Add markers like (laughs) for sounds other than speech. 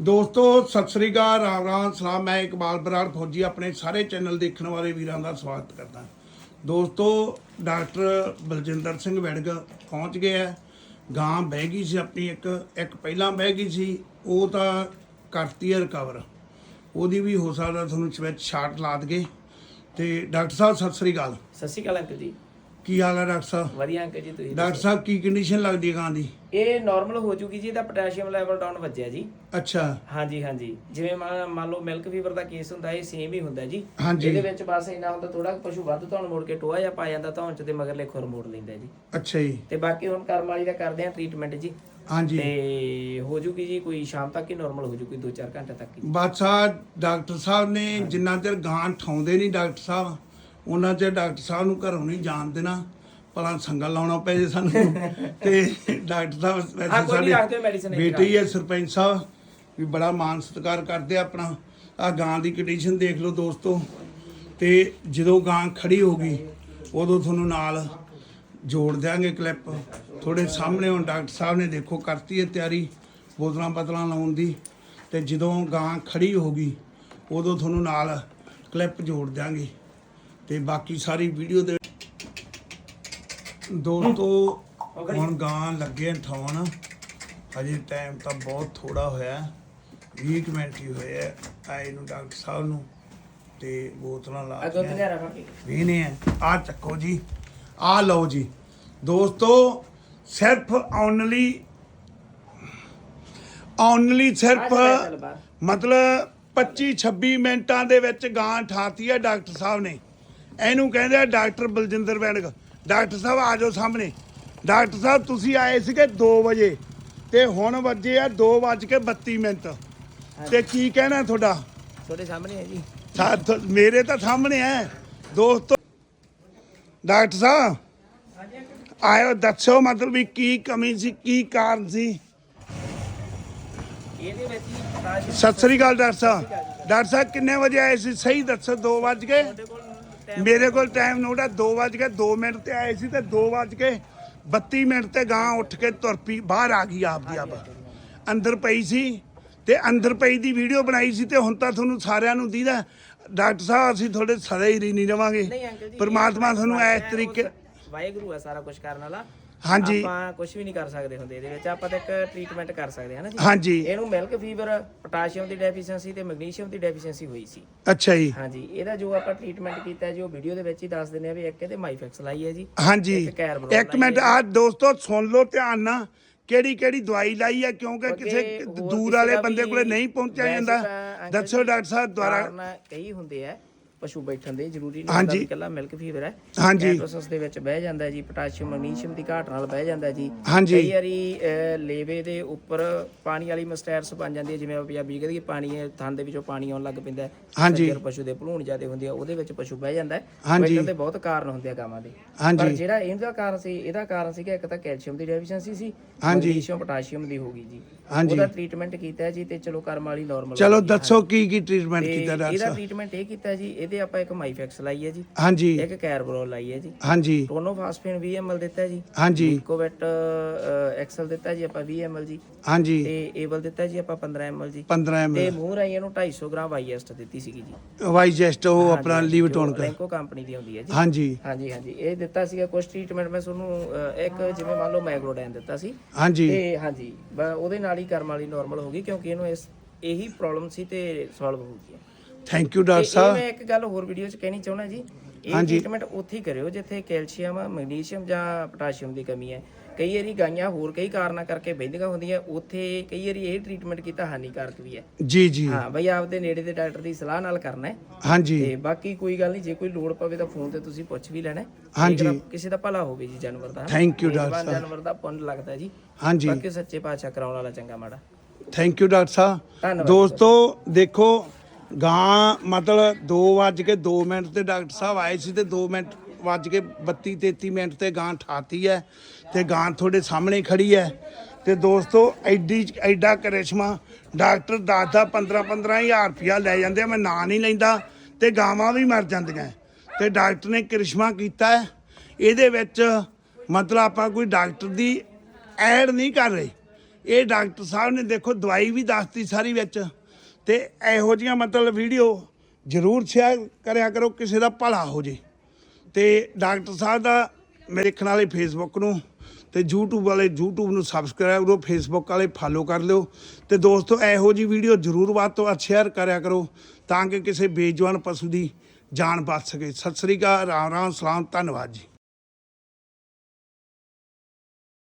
ਦੋਸਤੋ ਸਤਿ ਸ੍ਰੀ ਅਕਾਲ ਰਾਮ ਰਾਮ ਸਲਾਮ। ਮੈਂ ਇਕਬਾਲ ਬਰਾੜ ਫੌਜੀ ਆਪਣੇ ਸਾਰੇ ਚੈਨਲ ਦੇਖਣ ਵਾਲੇ ਵੀਰਾਂ ਦਾ ਸਵਾਗਤ ਕਰਦਾ। ਦੋਸਤੋ ਡਾਕਟਰ ਬਲਜਿੰਦਰ ਸਿੰਘ ਵੜਗ ਪਹੁੰਚ ਹੈ। ਗਾਂ ਬਹਿ ਗਈ ਸੀ ਆਪਣੀ ਇੱਕ ਇੱਕ ਪਹਿਲਾਂ ਬਹਿ ਗਈ ਸੀ ਉਹ ਤਾਂ ਕਰਤੀ ਹੈ ਰਿਕਵਰ। ਉਹਦੀ ਵੀ ਹੋ ਸਕਦਾ ਤੁਹਾਨੂੰ ਵਿੱਚ ਸ਼ਾਟ ਲਾ ਦਗੇ ਤੇ ਡਾਕਟਰ ਸਾਹਿਬ ਸਤਿ ਸ੍ਰੀ ਅਕਾਲ। ਸਤਿ ਸ਼੍ਰੀ ਅਕਾਲ ਅੰਕਲ ਜੀ। ਕੀ ਹਾਲ ਹੈ ਡਾਕਟਰ ਸਾਹਿਬ? ਵਧੀਆ ਅੰਕਲ ਜੀ ਤੁਸੀਂ ਡਾਕਟਰ ਸਾਹਿਬ ਕੀ ਕੰਡੀਸ਼ਨ ਲੱਗਦੀ ਹੈ ਗਾਂ ਦੀ? ਇਹ ਨਾਰਮਲ ਹੋ ਜੂਗੀ ਜੀ ਇਹਦਾ ਪੋਟਾਸ਼ੀਅਮ ਲੈਵਲ ਡਾਊਨ ਵੱਜਿਆ ਜੀ। ਅੱਛਾ। ਹਾਂਜੀ ਹਾਂਜੀ। ਜਿਵੇਂ ਮੰਨ ਮੰਨ ਲਓ ਮਿਲਕ ਫੀਵਰ ਦਾ ਕੇਸ ਹੁੰਦਾ ਇਹ ਸੇਮ ਹੀ ਹੁੰਦਾ ਜੀ। ਹਾਂਜੀ। ਇਹਦੇ ਵਿੱਚ ਬਸ ਇੰਨਾ ਹੁੰਦਾ ਥੋੜਾ ਪਸ਼ੂ ਵੱਧ ਧੌਣ ਮੋੜ ਕੇ ਟੋਆ ਜਾਂ ਪਾ ਜਾਂਦਾ ਧੌਣ ਚ ਤੇ ਮਗਰਲੇ ਖੁਰ ਮੋੜ ਲੈਂਦਾ ਜੀ। ਅੱਛਾ ਜੀ। ਤੇ ਬਾਕੀ ਹੁਣ ਕਰਮ ਵਾਲੀ ਦਾ ਕਰਦੇ ਆ ਟ੍ਰੀਟਮੈਂਟ ਜੀ। ਹਾਂਜੀ। ਤੇ ਹੋ ਜੂਗੀ ਜੀ ਕੋਈ ਸ਼ਾਮ ਤੱਕ ਹੀ ਨਾਰਮਲ ਹੋ ਜੂਗੀ 2-4 ਘੰਟੇ ਤੱਕ ਹੀ। ਬਾਦਸ਼ਾਹ ਡਾਕਟਰ ਸਾਹਿਬ ਨੇ ਜਿੰਨਾ ਚਿਰ ਗਾਂ ਠਾਉਂਦੇ ਨਹੀਂ ਡਾਕਟਰ ਸਾਹਿਬ ਉਹਨਾਂ ਚਿਰ ਡਾਕਟਰ ਸਾਹਿਬ ਨੂੰ ਘਰੋਂ ਨਹੀਂ ਜਾਣ ਦੇਣਾ। ਭਲਾ ਸੰਗਾ ਲਾਉਣਾ ਪਏ ਜੇ ਸਾਨੂੰ। (laughs) ਤੇ ਡਾਕਟਰ ਸਾਹਿਬ ਹਾਂ, ਵੈਸੇ ਕੋਈ ਨਹੀਂ, ਰੱਖ ਦਿਓ ਸਾਡੇ medicine ਇੱਥੇ ਬੇਟੇ ਹੀ ਹੈ ਸਰਪੰਚ ਸਾਹਿਬ ਵੀ ਬੜਾ ਮਾਨ ਸਤਿਕਾਰ ਕਰਦੇ ਆ ਆਪਣਾ। ਆ ਗਾਂ ਦੀ ਕੰਡੀਸ਼ਨ ਦੇਖ ਲਓ ਦੋਸਤੋ। ਤੇ ਜਦੋਂ ਗਾਂ ਖੜੀ ਹੋ ਗਈ ਉਦੋਂ ਤੁਹਾਨੂੰ ਨਾਲ ਜੋੜ ਦਿਆਂਗੇ ਕਲਿੱਪ ਥੋੜੇ ਸਾਹਮਣੇ ਹੁਣ ਡਾਕਟਰ ਸਾਹਿਬ ਨੇ ਦੇਖੋ ਕਰਤੀ ਹੈ ਤਿਆਰੀ ਬੋਤਲਾਂ ਬਤਲਾਂ ਲਾਉਣ ਦੀ। ਤੇ ਜਦੋਂ ਗਾਂ ਖੜੀ ਹੋ ਗਈ ਉਦੋਂ ਤੁਹਾਨੂੰ ਨਾਲ ਕਲਿੱਪ ਜੋੜ ਦਿਆਂਗੇ। ਤੇ ਬਾਕੀ ਸਾਰੀ ਵੀਡੀਓ ਦੇ ਦੋਸਤੋ ਹੁਣ ਗਾਂ ਲੱਗੇ ਠਾਉਣ। ਹਜੇ ਟਾਈਮ ਤਾਂ ਬਹੁਤ ਥੋੜਾ ਹੋਇਆ। 20 ਕੁ ਮਿੰਟ ਹੀ ਹੋਏ ਆ। ਆਏ ਨੂੰ ਡਾਕਟਰ ਸਾਹਿਬ ਨੂੰ ਤੇ ਬੋਤਲਾਂ ਲਾ ਕੇ ਤੇ ਲਿਆ ਕੇ ਵੀ ਨੇ ਆ। ਚੱਕੋ ਜੀ। ਆ ਲਓ ਜੀ। ਦੋਸਤੋ ਸਿਰਫ ਓਨਲੀ ਓਨਲੀ ਸਿਰਫ ਮਤਲਬ 25 26 ਮਿੰਟਾਂ ਦੇ ਵਿੱਚ ਗਾਂ ਠਾਤੀ ਹੈ ਡਾਕਟਰ ਸਾਹਿਬ ਨੇ। ਇਹਨੂੰ ਕਹਿੰਦੇ ਆ ਡਾਕਟਰ ਬਲਜਿੰਦਰ ਵੈਣਗ ਡਾਕਟਰ ਸਾਹਿਬ ਆ ਜਾਓ ਸਾਹਮਣੇ। ਡਾਕਟਰ ਸਾਹਿਬ ਤੁਸੀਂ ਆਏ ਸੀਗੇ 2 ਵਜੇ ਤੇ ਹੁਣ ਵੱਜੇ ਆ 2:32 ਮਿੰਟ। ਤੇ ਕੀ ਕਹਿਣਾ ਤੁਹਾਡਾ? ਤੁਹਾਡੇ ਸਾਹਮਣੇ ਹੈ ਜੀ। ਸਾ- ਮੇਰੇ ਤਾਂ ਸਾਹਮਣੇ ਹੈ। ਦੋਸਤੋ ਡਾਕਟਰ ਸਾਹਿਬ ਆਇਓ ਦੱਸੋ ਮਤਲਬ ਵੀ ਕੀ ਕਮੀ ਸੀ ਕੀ ਕਾਰਨ ਸੀ? ਇਹਦੇ ਵਿੱਚ ਹੀ ਸਤਿ ਸ੍ਰੀ ਅਕਾਲ ਡਾਕਟਰ ਸਾਹਿਬ। ਡਾਕਟਰ ਸਾਹਿਬ ਕਿੰਨੇ ਵਜੇ ਆਏ ਸੀ? ਸਹੀ ਦੱਸੋ 2 ਵਜ ਗਏ। ਤੁਹਾਡੇ ਕੋਲ time ਮੇਰੇ ਕੋਲ ਟਾਈਮ ਨੋਟ ਹੈ 2 ਵਜ ਕੇ 2 ਮਿੰਟ ਤੇ ਆਏ ਸੀ ਤੇ 2 ਵਜ ਕੇ 32 ਮਿੰਟ ਤੇ ਗਾਂ ਉੱਠ ਕੇ ਤੁਰ ਪਈ ਬਾਹਰ ਆ ਗਈ ਆਪਦੀ ਆਪ। ਅੰਦਰ ਪਈ ਸੀ ਤੇ ਅੰਦਰ ਪਈ ਦੀ ਵੀਡੀਓ ਬਣਾਈ ਸੀ ਤੇ ਹੁਣ ਤਾਂ ਤੁਹਾਨੂੰ ਸਾਰਿਆਂ ਨੂੰ ਦੀਦਾ। ਡਾਕਟਰ ਸਾਹਿਬ ਅਸੀਂ ਤੁਹਾਡੇ ਸਦਾ ਹੀ ਨਹੀਂ ਰਵਾਂਗੇ। ਪਰਮਾਤਮਾ ਤੁਹਾਨੂੰ ਇਸ ਤਰੀਕੇ ਵਾਹਿਗੁਰੂ ਹੈ ਸਾਰਾ ਕੁਝ ਕਰਨ ਵਾਲਾ। ਹਾਂਜੀ। ਆਪਾਂ ਕੁਝ ਵੀ ਨਹੀਂ ਕਰ ਸਕਦੇ ਹੁੰਦੇ ਇਹਦੇ ਵਿੱਚ ਆਪਾਂ ਤਾਂ ਇੱਕ ਟ੍ਰੀਟਮੈਂਟ ਕਰ ਸਕਦੇ ਹਾਂ ਨਾ ਜੀ। ਹਾਂਜੀ। ਇਹਨੂੰ ਮਿਲਕ ਫੀਵਰ ਪੋਟਾਸ਼ੀਅਮ ਦੀ ਡੈਫੀਸ਼ੀਐਂਸੀ ਤੇ ਮੈਗਨੀਸ਼ੀਅਮ ਦੀ ਡੈਫੀਸ਼ੀਐਂਸੀ ਹੋਈ ਸੀ। ਅੱਛਾ ਜੀ। ਹਾਂਜੀ ਇਹਦਾ ਜੋ ਆਪਾਂ ਟ੍ਰੀਟਮੈਂਟ ਕੀਤਾ ਜੋ ਵੀਡੀਓ ਦੇ ਵਿੱਚ ਹੀ ਦੱਸ ਦਿੰਦੇ ਆ ਵੀ ਇੱਕ ਇਹਦੇ ਮਾਈਫੈਕਸ ਲਾਈ ਹੈ ਜੀ। ਹਾਂਜੀ। ਇੱਕ ਕੈਰਬਰੋਲ ਇੱਕ ਮਿੰਟ ਆ ਦੋਸਤੋ ਸੁਣ ਲਓ ਧਿਆਨ ਨਾਲ ਕਿਹੜੀ ਕਿਹੜੀ ਦਵਾਈ ਲਾਈ ਹੈ ਕਿਉਂਕਿ ਕਿਸੇ ਦੂਰ ਵਾਲੇ ਬੰਦੇ ਕੋਲੇ ਨਹੀਂ ਪਹੁੰਚਿਆ ਜਾਂਦਾ। ਦੱਸੋ ਡਾਕਟਰ ਸਾਹਿਬ ਦੁਆਰਾ ਕਈ ਹੁੰਦੇ ਆ। ਪਸ਼ੂ ਬੈਠਣ ਦੇ ਜ਼ਰੂਰੀ ਨਹੀਂ ਹਾਂਜੀ। ਹੁੰਦਾ ਵੀ ਇਕੱਲਾ ਮਿਲਕ ਫੀਵਰ ਹੈ ਹਾਂਜੀ। ਕੈਟੋਸਿਸ ਦੇ ਵਿੱਚ ਬਹਿ ਜਾਂਦਾ ਹੈ ਜੀ ਪੋਟਾਸ਼ੀਅਮ ਮੈਗਨੀਸ਼ੀਅਮ ਦੀ ਘਾਟ ਨਾਲ ਬਹਿ ਜਾਂਦਾ ਹੈ ਜੀ ਹਾਂਜੀ। ਕਈ ਵਾਰੀ ਅਹ, ਲੇਵੇ ਦੇ ਉੱਪਰ ਪਾਣੀ ਵਾਲੀ ਮਸਟੈਰਸ ਬਣ ਜਾਂਦੀ ਹੈ ਜਿਵੇਂ ਆਪਾਂ ਪੰਜਾਬੀ ਕਹਿੰਦੇ ਕਿ ਪਾਣੀ ਹੈ ਥਣ ਦੇ ਵਿੱਚੋਂ ਪਾਣੀ ਆਉਣ ਲੱਗ ਪੈਂਦਾ ਹੈ ਹਾਂਜੀ। ਸੱਜਰ ਪਸ਼ੂ ਦੇ ਭਲੂਣ ਜਿਆਦੇ ਹੁੰਦੇ ਆ ਉਹਦੇ ਵਿੱਚ ਪਸ਼ੂ ਬਹਿ ਜਾਂਦਾ ਹੈ ਹਾਂਜੀ। ਬੈਠਣ ਦੇ ਬਹੁਤ ਕਾਰਨ ਹੁੰਦੇ ਆ ਗਾਵਾਂ ਦੇ ਹਾਂਜੀ। ਪਰ ਜਿਹੜਾ ਇਹਦਾ ਕਾਰਨ ਸੀ ਇਹਦਾ ਕਾਰਨ ਸੀਗਾ ਇੱਕ ਤਾਂ ਕੈਲਸ਼ੀਅਮ ਦੀ ਡੈਫੀਸ਼ੀਐਂਸੀ ਸੀ ਹਾਂਜੀ। ਮੈਗਨੀਸ਼ੀਅਮ ਪੋਟਾਸ਼ੀਅਮ ਦੀ ਹੋ ਗਈ ਜੀ ਹਾਂਜੀ। ਉਹਦਾ ਟ੍ਰੀਟਮੈਂਟ ਕੀਤਾ ਹੈ ਜੀ ਤੇ ਚਲੋ ਕਰਮ ਵਾਲੀ ਨਾਰਮਲ ਚਲੋ ਦੱਸੋ ਕੀ ਕੀ ਟ੍ਰੀਟਮੈਂਟ ਕੀਤਾ ਡਾਕਟਰ ਇਹਦਾ ਸਾਹਿਬ ਟ੍ਰੀਟਮੈਂਟ ਇਹ ਕੀਤਾ ਜੀ ਇਹਦੇ ਆਪਾਂ ਇੱਕ ਮਾਈਫੈਕਸ ਲਾਈ ਹੈ ਜੀ। ਹਾਂਜੀ। ਇੱਕ ਕੈਰਬਰੋਲ ਲਾਈ ਹੈ ਜੀ। ਹਾਂਜੀ। ਟੋਨੋਫਾਸਫੇਨ 20 ml ਦਿੱਤਾ ਜੀ। ਹਾਂਜੀ। ਕੋਵੈਟ ਐਕਸਲ ਦਿੱਤਾ ਜੀ ਆਪਾਂ 20 ml ਜੀ। ਹਾਂਜੀ। ਤੇ ਏਬਲ ਦਿੱਤਾ ਜੀ ਆਪਾਂ 15 ml ਜੀ। 15 ਤੇ ਐਮਐਲ ਮੂੰਹ ਰਾਈ ਇਹਨੂੰ 250 ਗ੍ਰਾਮ ਵਾਈਐਸਟ ਦਿੱਤੀ ਸੀਗੀ ਜੀ। ਵਾਈ ਜੈਸਟ ਉਹ ਆਪਣਾ ਲੀਵ ਟੋਨ ਕਰ। ਰੈਂਕੋ ਕੰਪਨੀ ਦੀ ਹੁੰਦੀ ਹੈ ਜੀ। ਹਾਂਜੀ। ਹਾਂਜੀ ਹਾਂਜੀ। ਇਹ ਦਿੱਤਾ ਸੀਗਾ ਕੁਝ ਟ੍ਰੀਟਮੈਂਟ ਮੈਂ ਤੁਹਾਨੂੰ ਇੱਕ ਜਿਵੇਂ ਮੰਨ ਲਓ ਮੈਗਲੋਡੈਨ ਦਿੱਤਾ ਸੀ। ਹਾਂਜੀ। ਤੇ ਹਾਂਜੀ ਉਹਦੇ ਨਾਲ ਹੀ ਕਰਮ ਵਾਲੀ ਨਾਰਮਲ ਹੋ ਗਈ ਕਿਉਂਕਿ ਇਹਨੂੰ ਇਸ ਇਹੀ ਪ੍ਰੋਬਲਮ ਸੀ ਤੇ ਸੋਲਵ ਹੋ ਗਈ ਥੈਂਕ ਯੂ ਡਾਕਟਰ ਸਾਹਿਬ। ਮੈਂ ਇੱਕ ਗੱਲ ਹੋਰ ਵੀਡੀਓ 'ਚ ਕਹਿਣੀ ਚਾਹੁੰਦਾ ਜੀ। ਇਹ। ਟ੍ਰੀਟਮੈਂਟ ਉੱਥੇ ਹੀ ਕਰਿਓ ਜਿੱਥੇ ਕੈਲਸ਼ੀਅਮ ਮੈਗਨੀਸ਼ੀਅਮ ਜਾਂ ਪੋਟਾਸ਼ੀਅਮ ਦੀ ਕਮੀ ਹੈ। ਕਈ ਵਾਰੀ ਗਾਈਆਂ ਹੋਰ ਕਈ ਕਾਰਨਾਂ ਕਰਕੇ ਬਹਿੰਦੀਆਂ ਹੁੰਦੀਆਂ ਉੱਥੇ ਕਈ ਵਾਰੀ ਇਹ ਟ੍ਰੀਟਮੈਂਟ ਕੀਤਾ ਹਾਨੀਕਾਰਕ ਵੀ ਹੈ। ਜੀ ਜੀ। ਹਾਂ ਬਈ ਆਪਦੇ ਨੇੜੇ ਦੇ ਡਾਕਟਰ ਦੀ ਸਲਾਹ ਨਾਲ ਕਰਨਾ ਹੈ। ਹਾਂਜੀ। ਤੇ ਬਾਕੀ ਕੋਈ ਗੱਲ ਨਹੀਂ ਜੇ ਕੋਈ ਲੋੜ ਪਵੇ ਤਾਂ ਫੋਨ ਤੇ ਤੁਸੀਂ ਪੁੱਛ ਵੀ ਲੈਣਾ। ਹਾਂਜੀ। ਕਿਸੇ ਦਾ ਭਲਾ ਹੋਵੇ ਜੀ ਜਾਨਵਰ ਦਾ। You, ਮੇਜ਼ਬਾਨ ਡਾਕਟਰ ਸਾਹਿਬ। ਜਾਨਵਰ ਦਾ ਪੁੰਨ ਲੱਗਦਾ ਜੀ। ਹਾਂਜੀ। ਬਾਕੀ ਸੱਚੇ ਪਾਤਸ਼ਾਹ ਕਰਾਉਣ ਵਾਲਾ ਚੰਗਾ ਮਾੜਾ। Thank you doctor sahib. ਦੋਸਤੋ ਦੇਖੋ ਗਾਂ ਮਤਲਬ 2 ਵੱਜ ਕੇ 2 ਮਿੰਟ ਤੇ ਡਾਕਟਰ ਸਾਹਿਬ ਆਏ ਸੀ ਤੇ 2 ਮਿੰਟ ਵੱਜ ਕੇ 32 33 ਮਿੰਟ ਤੇ ਗਾਂ ਠਾਤੀ ਹੈ ਤੇ ਗਾਂ ਤੁਹਾਡੇ ਸਾਹਮਣੇ ਖੜੀ ਹੈ। ਤੇ ਦੋਸਤੋ, ਐਡੀ ਐਡਾ ਕਰਿਸ਼ਮਾ ਡਾਕਟਰ ਦੱਸਦਾ 15 15000 ਰੁਪਇਆ ਲੈ ਜਾਂਦੇ ਮੈਂ ਨਾਂ ਨਹੀਂ ਲੈਂਦਾ ਤੇ ਗਾਵਾਂ ਵੀ ਮਰ ਜਾਂਦੀਆਂ। ਤੇ ਡਾਕਟਰ ਨੇ ਕਰਿਸ਼ਮਾ ਕੀਤਾ ਇਹਦੇ ਵਿੱਚ ਮਤਲਬ ਆਪਾਂ ਕੋਈ ਡਾਕਟਰ ਦੀ ਐਡ ਨਹੀਂ ਕਰ ਰਹੇ। ਇਹ ਡਾਕਟਰ ਸਾਹਿਬ ਨੇ ਦੇਖੋ, ਦਵਾਈ ਵੀ ਦੱਸਤੀ ਸਾਰੀ ਵਿੱਚ। ਤੇ ਇਹੋ ਜੀਆਂ ਮਤਲਬ ਵੀਡੀਓ ਜ਼ਰੂਰ ਸ਼ੇਅਰ ਕਰਿਆ ਕਰੋ, ਕਿਸੇ ਦਾ ਭਲਾ ਹੋ ਜੇ। ਤੇ ਡਾਕਟਰ ਸਾਹਿਬ ਦਾ ਮੇਰੇ ਦੇਖਣ ਵਾਲੇ ਫੇਸਬੁੱਕ ਨੂੰ ਤੇ YouTube ਵਾਲੇ YouTube ਨੂੰ ਸਬਸਕ੍ਰਾਈਬ ਕਰੋ ਫੇਸਬੁੱਕ ਵਾਲੇ ਫਾਲੋ ਕਰ ਲਿਓ। ਤੇ ਦੋਸਤੋ, ਇਹੋ ਜੀ ਵੀਡੀਓ ਜ਼ਰੂਰ ਵੱਧ ਤੋਂ ਵੱਧ ਸ਼ੇਅਰ ਕਰਿਆ ਕਰੋ ਤਾਂ ਕਿ ਕਿਸੇ ਬੇਜਵਾਨ ਪਸ਼ੂ ਦੀ ਜਾਨ ਬਚ ਸਕੇ। ਸਤਿ ਸ੍ਰੀ ਅਕਾਲ, ਰਾਮ ਰਾਮ, ਸਲਾਮ, ਧੰਨਵਾਦ ਜੀ।